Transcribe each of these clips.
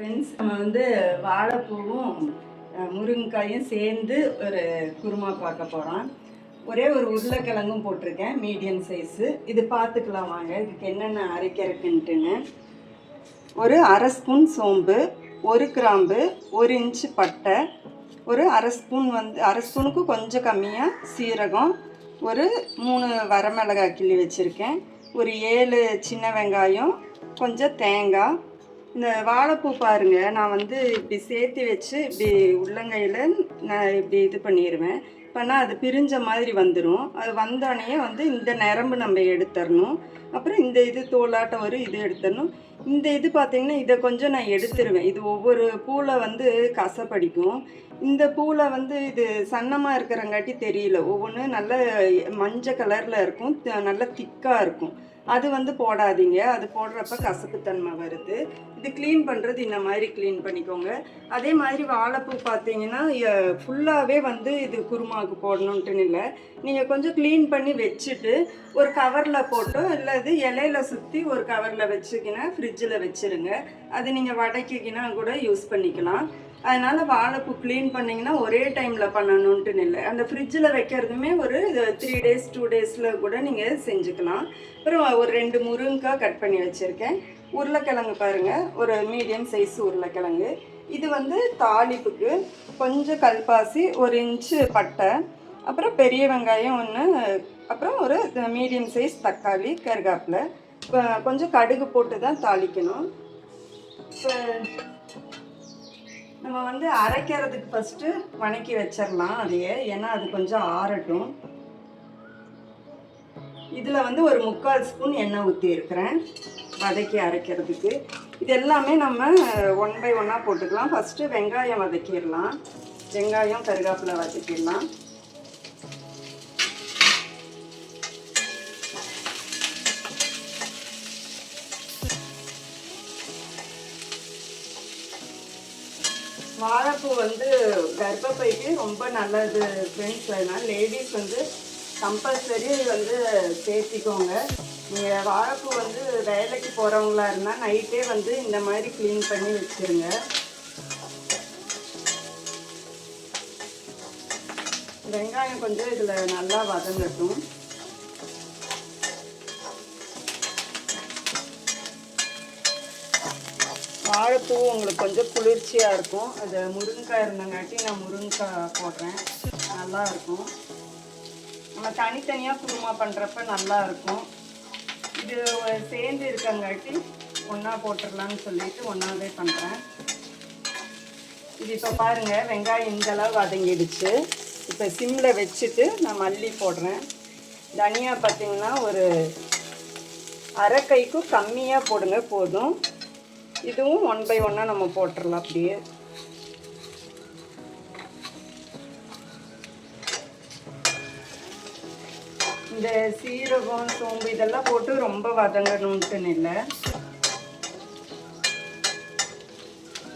Friends நம்ம வந்து வாழைப்பூவும் முருங்கைக்காயும் சேர்ந்து ஒரு குருமா பார்க்க போகிறோம் ஒரே ஒரு உருளைக்கிழங்கும் போட்டிருக்கேன் மீடியம் சைஸு இது பார்த்துக்கலாம் வாங்க இதுக்கு என்னென்ன அரைக்கிறதுக்குன்ட்டுன்னு ஒரு அரை ஸ்பூன் சோம்பு ஒரு கிராம்பு ஒரு இன்ச்சு பட்டை ஒரு அரை ஸ்பூன் வந்து அரை ஸ்பூனுக்கு கொஞ்சம் கம்மியாக சீரகம் ஒரு மூணு வரமிளகாய் கிள்ளி வச்சுருக்கேன். ஒரு ஏழு சின்ன வெங்காயம் கொஞ்சம் தேங்காய் இந்த வாழைப்பூ பாருங்க நான் வந்து இப்படி சேர்த்து வச்சு இப்படி உள்ளங்கையில் நான் இப்படி இது பண்ணிடுவேன் பண்ணால் அது பிரிஞ்ச மாதிரி வந்துடும் அது வந்தோடனே வந்து இந்த நரம்பு நம்ம எடுத்துடணும் அப்புறம் இந்த இது தோலாட்டம் வரும் இது எடுத்துடணும் இந்த இது பார்த்திங்கன்னா இதை கொஞ்சம் நான் எடுத்துருவேன். இது ஒவ்வொரு பூவில் வந்து கசப்படிக்கும். இந்த பூவில் வந்து இது சன்னமாக இருக்கிறங்காட்டி தெரியல. ஒவ்வொன்று நல்ல மஞ்சள் கலரில் இருக்கும் த- நல்ல திக்காக இருக்கும். அது வந்து போடாதீங்க. அது போடுறப்ப கசப்புத்தன்மை வருது. இது க்ளீன் பண்ணுறது இந்த மாதிரி க்ளீன் பண்ணிக்கோங்க. அதே மாதிரி வாழைப்பூ பார்த்தீங்கன்னா ஃபுல்லாகவே வந்து இது குருமாவுக்கு போடணுன்ட்டுன்னு இல்லை நீங்கள் கொஞ்சம் க்ளீன் பண்ணி வச்சுட்டு ஒரு கவரில் போட்டோ இல்லை இது இலையில சுற்றி ஒரு கவரில் வச்சுக்கினா ஃப்ரிட்ஜில் வச்சுருங்க. அது நீங்கள் வடைக்கிக்கினா கூட யூஸ் பண்ணிக்கலாம். அதனால் வாழைப்பூ க்ளீன் பண்ணிங்கன்னா ஒரே டைமில் பண்ணணுன்ட்டுன்னு இல்லை அந்த ஃப்ரிட்ஜில் வைக்கிறதுமே ஒரு த்ரீ டேஸ் டூ டேஸில் கூட நீங்கள் செஞ்சுக்கலாம். அப்புறம் ஒரு ரெண்டு முருங்கைக்காய் கட் பண்ணி வச்சுருக்கேன். உருளைக்கிழங்கு பாருங்கள் ஒரு மீடியம் சைஸ் உருளைக்கிழங்கு. இது வந்து தாளிப்புக்கு கொஞ்சம் கல்பாசி ஒரு இன்ச்சு பட்டை அப்புறம் பெரிய வெங்காயம் ஒன்று அப்புறம் ஒரு மீடியம் சைஸ் தக்காளி கருகாப்பில். கொஞ்சம் கடுகு போட்டு தான் தாளிக்கணும். இப்போ நம்ம வந்து அரைக்கிறதுக்கு ஃபஸ்ட்டு வணக்கி வச்சிடலாம் அதையே. ஏன்னா அது கொஞ்சம் ஆறட்டும். இதில் வந்து ஒரு முக்கால் ஸ்பூன் எண்ணெய் ஊற்றி இருக்கிறேன். வதக்கி அரைக்கிறதுக்கு. இது எல்லாமே நம்ம ஒன் பை ஒன்னாக போட்டுக்கலாம். ஃபஸ்ட்டு வெங்காயம் வதக்கிடலாம். வெங்காயம் கருகாப்பில் வதக்கிடலாம். வாழைப்பூ வந்து கர்ப்பப்பைக்கு ரொம்ப நல்லது ஃப்ரெண்ட்ஸ் அதனால் லேடிஸ் வந்து கம்பல்சரி வந்து சேர்த்திக்கோங்க. நீங்கள் வாழைப்பூ வந்து வேலைக்கு போகிறவங்களா இருந்தால் நைட்டே வந்து இந்த மாதிரி க்ளீன் பண்ணி வச்சுருங்க. வெங்காயம் கொஞ்சம் இதில் நல்லா வதங்கட்டும். வாழைப்பூ உங்களுக்கு கொஞ்சம் குளிர்ச்சியாக இருக்கும். அது முருங்கைக்காய் இருந்தங்காட்டி நான் முருங்கைக்காய் போடுறேன். நல்லா இருக்கும். நம்ம தனித்தனியாக குருமா பண்ணுறப்ப நல்லா இருக்கும். இது சேர்ந்து இருக்கங்காட்டி ஒன்றா போட்டுடலான்னு சொல்லிட்டு ஒன்றாவே பண்ணுறேன் இது இப்போ பாருங்கள் வெங்காயம் இந்தளவு வதங்கிடுச்சு. இப்போ சிம்மில் வச்சுட்டு நான் மல்லி போடுறேன். தனியா பார்த்தீங்கன்னா ஒரு அரை கைக்கும் கம்மியாக போடுங்க போதும். இதுவும் ஒன் பை ஒன்னாக நம்ம போட்டுடலாம் அப்படியே. இந்த சீரகம் சோம்பு இதெல்லாம் போட்டு ரொம்ப வதங்கணுன்ட்டுன்னு இல்லை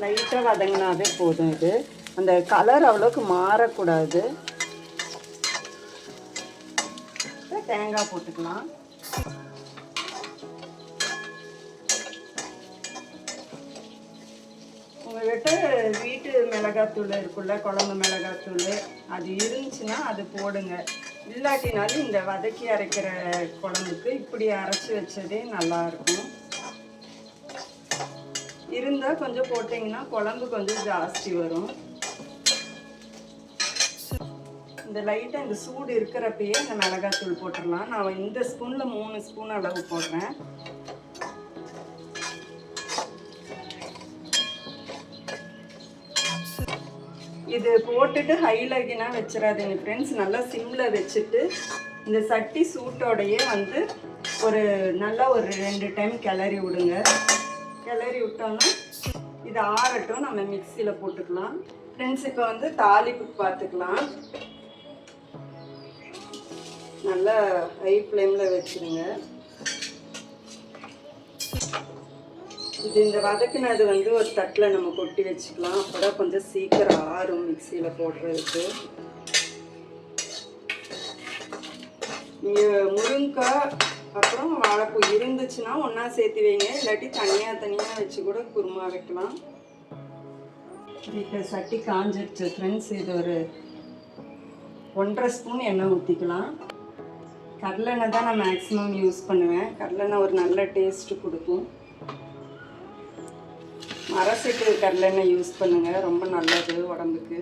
லைட்டாக வதங்கினாவே போதும் இது. அந்த கலர் அவ்வளோக்கு மாறக்கூடாது. தேங்காய் போட்டுக்கலாம். உங்கள்கிட்ட வீட்டு மிளகாத்தூள் இருக்குல்ல குழம்பு மிளகாத்தூள் அது இருந்துச்சுன்னா அது போடுங்க. இல்லாட்டினாலும் இந்த வதக்கி அரைக்கிற குழம்புக்கு இப்படி அரைச்சி வச்சதே நல்லாயிருக்கும் இருந்தால் கொஞ்சம் போட்டிங்கன்னா குழம்பு கொஞ்சம் ஜாஸ்தி வரும். இந்த லைட்டாக இந்த சூடு இருக்கிறப்பயே இந்த மிளகாத்தூள் போட்டுடலாம். நான் இந்த ஸ்பூனில் மூணு ஸ்பூன் அளவு போடுறேன். இது போட்டுட்டு ஹைலகினா வச்சிடாதீங்க ஃப்ரெண்ட்ஸ் நல்லா சிம்மில் வச்சுட்டு இந்த சட்டி சூட்டோடையே வந்து ஒரு நல்லா ஒரு ரெண்டு டைம் கிளறி விடுங்க. கிளறி விட்டோன்னா இது ஆறட்டும். நம்ம மிக்சியில் போட்டுக்கலாம். ஃப்ரெண்ட்ஸ் இப்போ வந்து தாளிப்புக்கு பார்த்துக்கலாம் நல்லா ஹை ஃப்ளேமில் வச்சுருங்க. இது இந்த வதக்குனது வந்து ஒரு தட்டில் நம்ம கொட்டி வச்சுக்கலாம். அப்போதான் கொஞ்சம் சீக்கிரம் ஆறும் மிக்சியில் போடுறதுக்கு. நீங்கள் முருங்கக்காய் அப்புறம் வாழைப்பூ இருந்துச்சுன்னா ஒன்றா சேர்த்து வைங்க. இல்லாட்டி தனியாக தனியாக வச்சு கூட குருமா வைக்கலாம் இப்போ சட்டி காஞ்சிடுச்சு ஃப்ரெண்ட்ஸ் இது ஒரு ஒன்றரை ஸ்பூன் எண்ணெய் ஊற்றிக்கலாம் கடலெண்ணெய் தான் நான் மேக்ஸிமம் யூஸ் பண்ணுவேன். கடலெண்ணெய் ஒரு நல்ல டேஸ்ட்டு கொடுக்கும். மரசெக்கு கடலெண்ணெய் யூஸ் பண்ணுங்கள் ரொம்ப நல்லது உடம்புக்கு.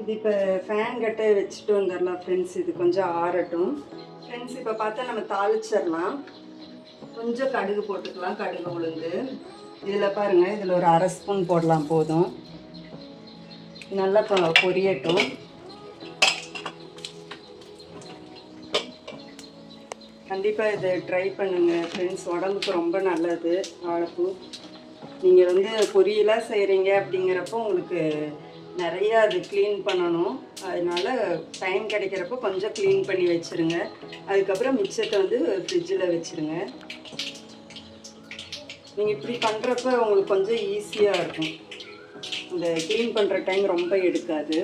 இது இப்போ ஃபேன் கட்டை வச்சுட்டு வந்துடலாம் ஃப்ரெண்ட்ஸ் இது கொஞ்சம் ஆறட்டும். ஃப்ரெண்ட்ஸ் இப்போ பார்த்தா நம்ம தாளிச்சிடலாம். கொஞ்சம் கடுகு போட்டுக்கலாம். கடுகு உளுந்து. இதில் பாருங்கள் இதில் ஒரு அரை ஸ்பூன் போடலாம் போதும். நல்லா பொரியட்டும். கண்டிப்பாக இதை ட்ரை பண்ணுங்கள் ஃப்ரெண்ட்ஸ் உடம்புக்கு ரொம்ப நல்லது. வாழைப்பூ நீங்கள் வந்து பொரியலாக செய்கிறீங்க அப்படிங்கிறப்போ உங்களுக்கு நிறையா அது க்ளீன் பண்ணணும். அதனால் டைம் கிடைக்கிறப்போ கொஞ்சம் க்ளீன் பண்ணி வச்சுருங்க. அதுக்கப்புறம் மிச்சத்தை வந்து ஃப்ரிட்ஜில் வச்சுருங்க. நீங்கள் இப்படி பண்ணுறப்ப உங்களுக்கு கொஞ்சம் ஈஸியாக இருக்கும். இந்த க்ளீன் பண்ணுற டைம் ரொம்ப எடுக்காது.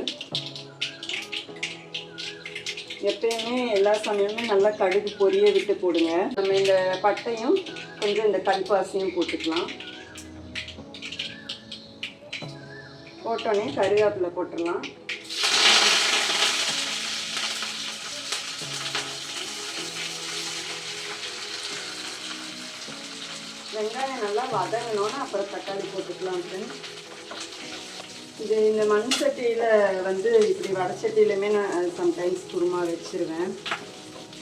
எப்பயுமே எல்லா சமயமும் நல்லா கடுகு பொரிய விட்டு போடுங்க. நம்ம இந்த பட்டையும் கொஞ்சம் இந்த கல்பாசியும் போட்டுக்கலாம். போட்டோன்னே கருவேப்பிலை போட்டுடலாம். வெங்காயம் நல்லா வதங்கணும்னா அப்புறம் தக்காளி போட்டுக்கலாம் அப்படின்னு இது இந்த மண் சட்டியில் வந்து இப்படி வடச்சட்டியிலுமே நான் சம்டைம்ஸ் குருமா வச்சிருவேன்.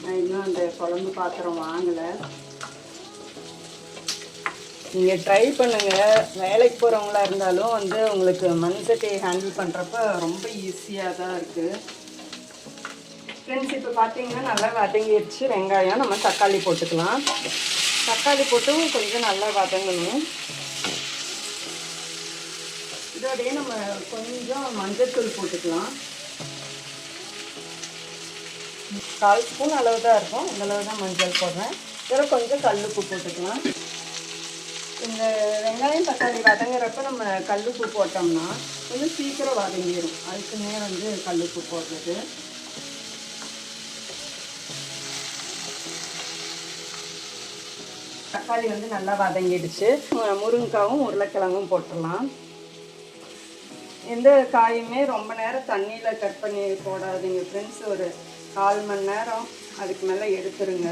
நான் இன்னும் அந்த குழம்பு பாத்திரம் வாங்கலை. நீங்கள் ட்ரை பண்ணுங்கள் வேலைக்கு போகிறவங்களா இருந்தாலும் வந்து உங்களுக்கு மண் சட்டியை ஹேண்டில் பண்ணுறப்ப ரொம்ப ஈஸியாக தான் இருக்குது ஃப்ரெண்ட்ஸ் இப்போ பார்த்தீங்கன்னா நல்லா வதங்கிடுச்சு வெங்காயம். நம்ம தக்காளி போட்டுக்கலாம். தக்காளி போட்டும் கொஞ்சம் நல்லா வதங்கணும். இதோடய நம்ம கொஞ்சம் மஞ்சள்தூள் போட்டுக்கலாம். கால் ஸ்பூன் அளவு தான் இருக்கும். இந்த அளவு தான் மஞ்சள் போடுறேன். இதில் கொஞ்சம் கல்லுப்பு போட்டுக்கலாம். இந்த வெங்காயம் தக்காளி வதங்குறப்ப நம்ம கல்லுப்பு போட்டோம்னா கொஞ்சம் சீக்கிரம் வதங்கிடும் அதுக்குன்னே வந்து கல்லுப்பு போடுறது. தக்காளி வந்து நல்லா வதங்கிடுச்சு. முருங்கைக்காவும் உருளைக்கிழங்கும் போட்டுடலாம். எந்த காயுமே ரொம்ப நேரம் தண்ணியில் கட் பண்ணி போடாதீங்க ஃப்ரெண்ட்ஸ் ஒரு கால் மணி நேரம் அதுக்கு மேலே எடுத்துருங்க.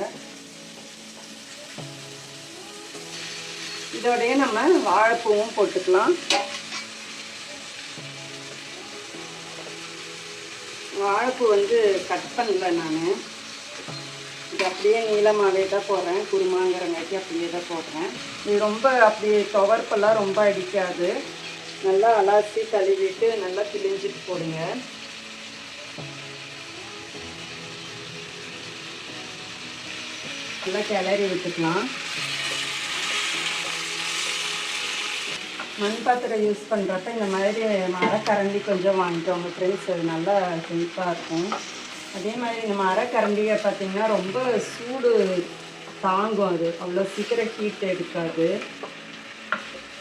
இதோடய நம்ம வாழைப்பூவும் போட்டுக்கலாம். வாழைப்பூ வந்து கட் பண்ணல நான். இது அப்படியே நீளமாகவே தான் போடுறேன். குருமாங்கிறங்காட்டி அப்படியே தான் போடுறேன். இது ரொம்ப அப்படி துவர்ப்பெல்லாம் ரொம்ப அடிக்காது. நல்லா அலாசி கழுவிட்டு நல்லா பிழிஞ்சிட்டு போடுங்க. நல்லா கிளறி விட்டுக்கலாம். மண் பாத்திரம் யூஸ் பண்ணுறப்ப இந்த மாதிரி மரக்கரண்டி கொஞ்சம் வாங்கிக்கோங்க ஃப்ரெண்ட்ஸ் அது நல்லா செழிப்பாக இருக்கும். அதே மாதிரி இந்த மரக்கரண்டியை பார்த்தீங்கன்னா ரொம்ப சூடு தாங்கும் அது. அவ்வளோ சீக்கிரம் ஹீட் எடுக்காது.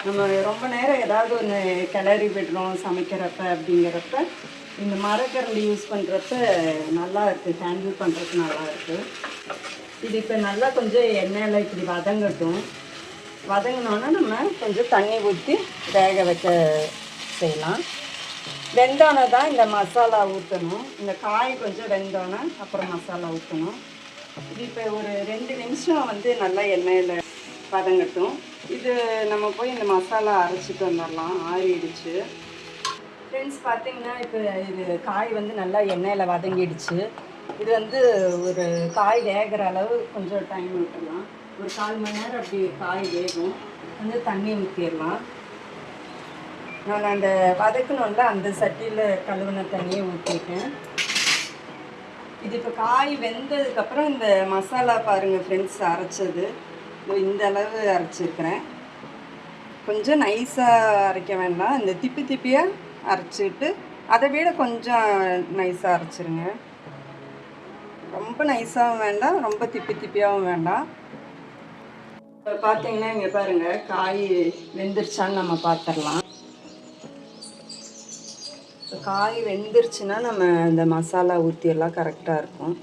நம்ம ரொம்ப நேரம் ஏதாவது ஒன்று கிளறி விடுறோம் சமைக்கிறப்ப அப்படிங்கிறப்ப இந்த மரக்கரண்டி யூஸ் பண்ணுறப்ப நல்லா இருக்குது ஹேண்டில் பண்ணுறதுக்கு நல்லா இருக்குது இது இப்போ நல்லா கொஞ்சம் எண்ணெயில் இப்படி வதங்கட்டும். வதங்கினோன்னா நம்ம கொஞ்சம் தண்ணி ஊற்றி வேக வைக்க செய்யலாம். வெந்தோன்னே தான் இந்த மசாலா ஊற்றணும் இந்த காய் கொஞ்சம் வெந்தோன்னே அப்புறம் மசாலா ஊற்றணும் இது இப்போ ஒரு ரெண்டு நிமிஷம் வந்து நல்லா எண்ணெயில் வதங்கட்டும். இது நம்ம போய் இந்த மசாலா அரைச்சிட்டு வந்துடலாம். ஆறிடுச்சு. ஃப்ரெண்ட்ஸ் பார்த்தீங்கன்னா இப்போ இது காய் வந்து நல்லா எண்ணெயில் வதங்கிடுச்சு. இது வந்து ஒரு காய் வேகிற அளவு கொஞ்சம் டைம் விட்டுடலாம். ஒரு கால் மணி நேரம் அப்படி காய் வேகும். கொஞ்சம் தண்ணி ஊற்றிடலாம் நான் அந்த வதக்கணும்ல அந்த சட்டியில் கழுவின தண்ணியை ஊற்றிட்டேன் இது இப்போ காய் வெந்ததுக்கப்புறம் இந்த மசாலா பாருங்கள் ஃப்ரெண்ட்ஸ் அரைச்சது. இந்த அளவு அரைச்சிருக்கிறேன். கொஞ்சம் நைஸாக அரைக்க வேண்டாம். இந்த திப்பி திப்பியாக அரைச்சிட்டு அதை விட கொஞ்சம் நைஸாக அரைச்சிருங்க. ரொம்ப நைஸாகவும் வேண்டாம் ரொம்ப திப்பி திப்பியாகவும் வேண்டாம். இப்போ பார்த்தீங்கன்னா இங்கே பாருங்கள் காய் வெந்துருச்சான்னு நம்ம பார்த்துடலாம் இப்போ காய் வெந்துருச்சுன்னா நம்ம இந்த மசாலா ஊற்றியெல்லாம் கரெக்டாக இருக்கும்.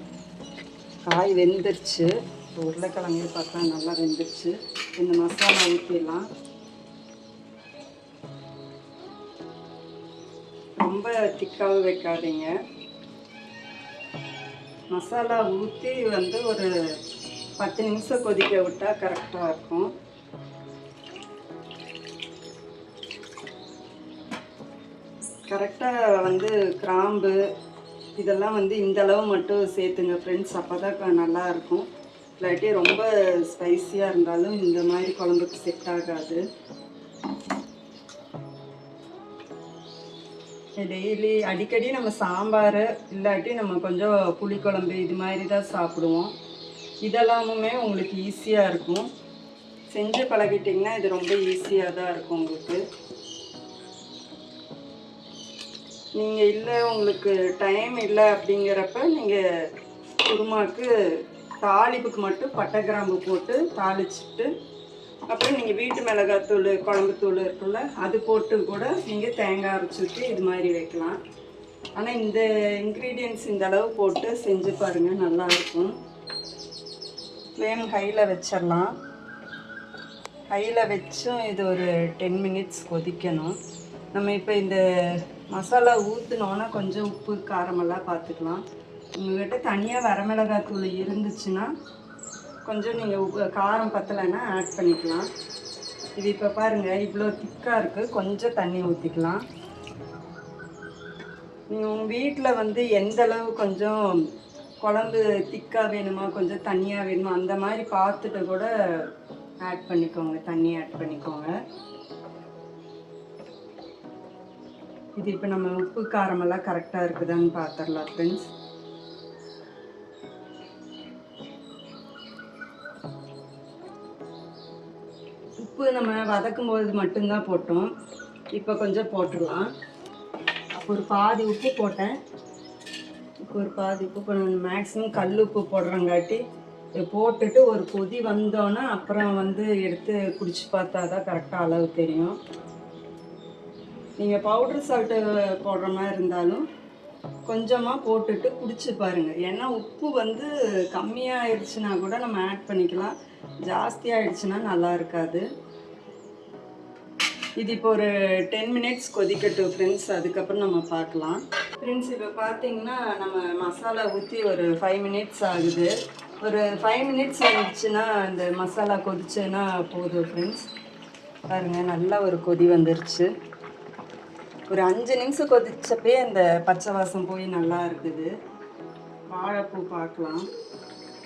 காய் வெந்துருச்சு. இப்போ உருளைக்கிழங்கு பார்த்தா நல்லா வெந்துருச்சு. இந்த மசாலா ஊற்றிடலாம் ரொம்ப திக்காகவும் வைக்காதீங்க. மசாலா ஊற்றி வந்து ஒரு பத்து நிமிஷம் கொதிக்க விட்டால் கரெக்டாக இருக்கும். கரெக்டாக வந்து கிராம்பு இதெல்லாம் வந்து இந்த அளவு மட்டும் சேர்த்துங்க ஃப்ரெண்ட்ஸ் அப்போ தான் நல்லாயிருக்கும் இல்லாட்டி ரொம்ப ஸ்பைசியாக இருந்தாலும் இந்த மாதிரி குழம்புக்கு செட் ஆகாது. டெய்லி அடிக்கடி நம்ம சாம்பார் இல்லாட்டி நம்ம கொஞ்சம் புளிக்குழம்பு இது மாதிரி தான் சாப்பிடுவோம். இதெல்லாமுமே உங்களுக்கு ஈஸியாக இருக்கும். செஞ்சு பழகிட்டிங்கன்னா இது ரொம்ப ஈஸியாக தான் இருக்கும் உங்களுக்கு. நீங்கள் இல்லை உங்களுக்கு டைம் இல்லை அப்படிங்கிறப்ப நீங்கள் குருமாவுக்கு தாளிப்புக்கு மட்டும் பட்டை கிராம்பு போட்டு தாளிச்சிட்டு அப்புறம் நீங்கள் வீட்டு மிளகாத்தூள் குழம்புத்தூள் இருக்குல்ல அது போட்டு கூட நீங்கள் தேங்காய் அரைச்சி ஊற்றி இது மாதிரி வைக்கலாம். ஆனால் இந்த இன்க்ரீடியன்ஸ் இந்த அளவு போட்டு செஞ்சு பாருங்கள் நல்லாயிருக்கும் ஃப்ளேம் ஹையில் வச்சிடலாம். ஹையில் வச்சும் இது ஒரு டென் மினிட்ஸ் கொதிக்கணும். நம்ம இப்போ இந்த மசாலா ஊற்றுனோன்னா கொஞ்சம் உப்பு காரமெல்லாம் பார்த்துக்கலாம் உங்கள்கிட்ட தனியாக வரமிளகாத்தூள் இருந்துச்சுன்னா கொஞ்சம் நீங்கள் காரம் பத்தலைன்னா ஆட் பண்ணிக்கலாம். இது இப்போ பாருங்கள் இவ்வளோ திக்காக இருக்குது கொஞ்சம் தண்ணி ஊற்றிக்கலாம் நீங்கள் உங்கள் வீட்டில் வந்து எந்த அளவு கொஞ்சம் குழம்பு திக்காக வேணுமா கொஞ்சம் தண்ணியாக வேணுமா அந்த மாதிரி பார்த்துட்டு கூட ஆட் பண்ணிக்கோங்க. தண்ணி ஆட் பண்ணிக்கோங்க. இது இப்போ நம்ம உப்பு காரமெல்லாம் கரெக்டாக இருக்குதான்னு பார்த்துடலாம் ஃப்ரெண்ட்ஸ் உப்பு நம்ம வதக்கும் போது மட்டும்தான் போட்டோம். இப்போ கொஞ்சம் போட்டுடலாம். அப்போ ஒரு பாதி உப்பு போட்டேன். இப்போ ஒரு பாதி உப்பு போட மேக்ஸிமம் கல் உப்பு போடுறங்காட்டி போட்டுட்டு ஒரு கொதி வந்தோன்னே அப்புறம் வந்து எடுத்து குடிச்சு பார்த்தா தான் கரெக்டாக அளவு தெரியும். நீங்கள் பவுடர் சால்ட்டு போடுற மாதிரி இருந்தாலும் கொஞ்சமாக போட்டுட்டு குடிச்சு பாருங்கள் ஏன்னா உப்பு வந்து கம்மியாகிடுச்சுன்னா கூட நம்ம ஆட் பண்ணிக்கலாம். ஜாஸ்தி ஆயிடுச்சுன்னா நல்லா இருக்காது. இது இப்போ ஒரு டென் மினிட்ஸ் கொதிக்கட்டும் ஃப்ரெண்ட்ஸ் அதுக்கப்புறம் நம்ம பார்க்கலாம். ஃப்ரெண்ட்ஸ் இப்போ பார்த்தீங்கன்னா நம்ம மசாலா ஊற்றி ஒரு ஃபைவ் மினிட்ஸ் ஆகுது. ஒரு ஃபைவ் மினிட்ஸ் ஆகிடுச்சுன்னா இந்த மசாலா கொதிச்சுன்னா போதும் ஃப்ரெண்ட்ஸ் பாருங்கள் நல்லா ஒரு கொதி வந்துருச்சு. ஒரு அஞ்சு நிமிஷம் கொதிச்சப்பே அந்த பச்சை வாசம் போய் நல்லா இருக்குது. வாழைப்பூ பார்க்கலாம்.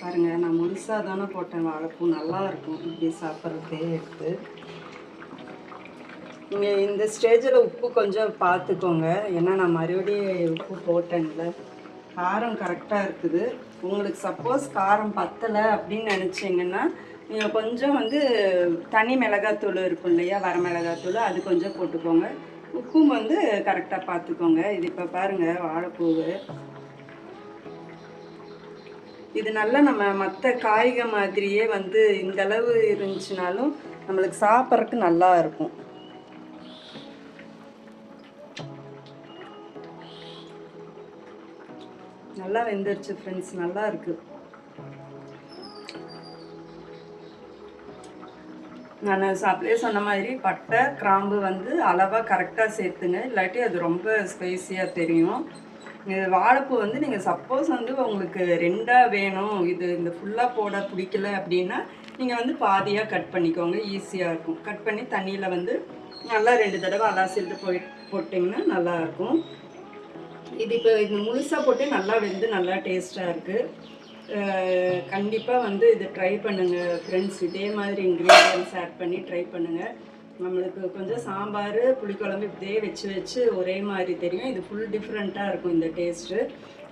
பாருங்கள் நான் முழுசாக தானே போட்டேன் வாழைப்பூ. நல்லா இருக்கும். இப்படி சாப்பிட்றதே எடுத்து. நீங்கள் இந்த ஸ்டேஜில் உப்பு கொஞ்சம் பார்த்துக்கோங்க ஏன்னா நான் மறுபடியும் உப்பு போட்டேன்ல. காரம் கரெக்டாக இருக்குது. உங்களுக்கு சப்போஸ் காரம் பத்தலை அப்படின்னு நினச்சிங்கன்னா நீங்கள் கொஞ்சம் வந்து தனி மிளகாத்தூள் இருக்கும் இல்லையா? வர மிளகாத்தூள் அது கொஞ்சம் போட்டுக்கோங்க. உப்பும் வந்து கரெக்டாக பார்த்துக்கோங்க இது இப்போ பாருங்கள் வாழைப்பூவு. இது நல்லா நம்ம மற்ற காய்க மாதிரியே வந்து இந்த அளவு இருந்துச்சுனாலும் நம்மளுக்கு சாப்பிட்றதுக்கு நல்லா இருக்கும். நல்லா வெந்துருச்சு ஃப்ரெண்ட்ஸ் நல்லா இருக்கு. நான் அப்படியே சொன்ன மாதிரி பட்டை கிராம்பு வந்து அளவாக கரெக்டாக சேர்த்துங்க. இல்லாட்டி அது ரொம்ப ஸ்பைசியாக தெரியும். இது வாழைப்பூ வந்து நீங்கள் சப்போஸ் வந்து உங்களுக்கு ரெண்டாக வேணும். இது இந்த ஃபுல்லாக போட பிடிக்கல அப்படின்னா நீங்கள் வந்து பாதியாக கட் பண்ணிக்கோங்க. ஈஸியாக இருக்கும். கட் பண்ணி தண்ணியில் வந்து நல்லா ரெண்டு தடவை அலாசிட்டு போய் போட்டிங்கன்னா நல்லாயிருக்கும் இது இப்போ இது முழுசாக போட்டு நல்லா வெந்து நல்லா டேஸ்ட்டாக இருக்குது கண்டிப்பாக வந்து இதை ட்ரை பண்ணுங்கள் ஃப்ரெண்ட்ஸ் இதே மாதிரி இன்க்ரீடியன்ஸ் ஆட் பண்ணி ட்ரை பண்ணுங்கள் நம்மளுக்கு கொஞ்சம் சாம்பார் புளிக்குழம்பு இப்படியே வச்சு வச்சு ஒரே மாதிரி தெரியும். இது ஃபுல் டிஃப்ரெண்ட்டாக இருக்கும் இந்த டேஸ்ட்டு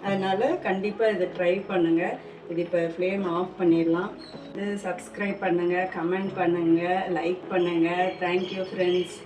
அதனால் கண்டிப்பாக இதை ட்ரை பண்ணுங்கள் இது இப்போ ஃப்ளேம் ஆஃப் பண்ணிடலாம். இது சப்ஸ்கிரைப் பண்ணுங்கள் கமெண்ட் பண்ணுங்கள் லைக் பண்ணுங்கள் தேங்க்யூ ஃப்ரெண்ட்ஸ்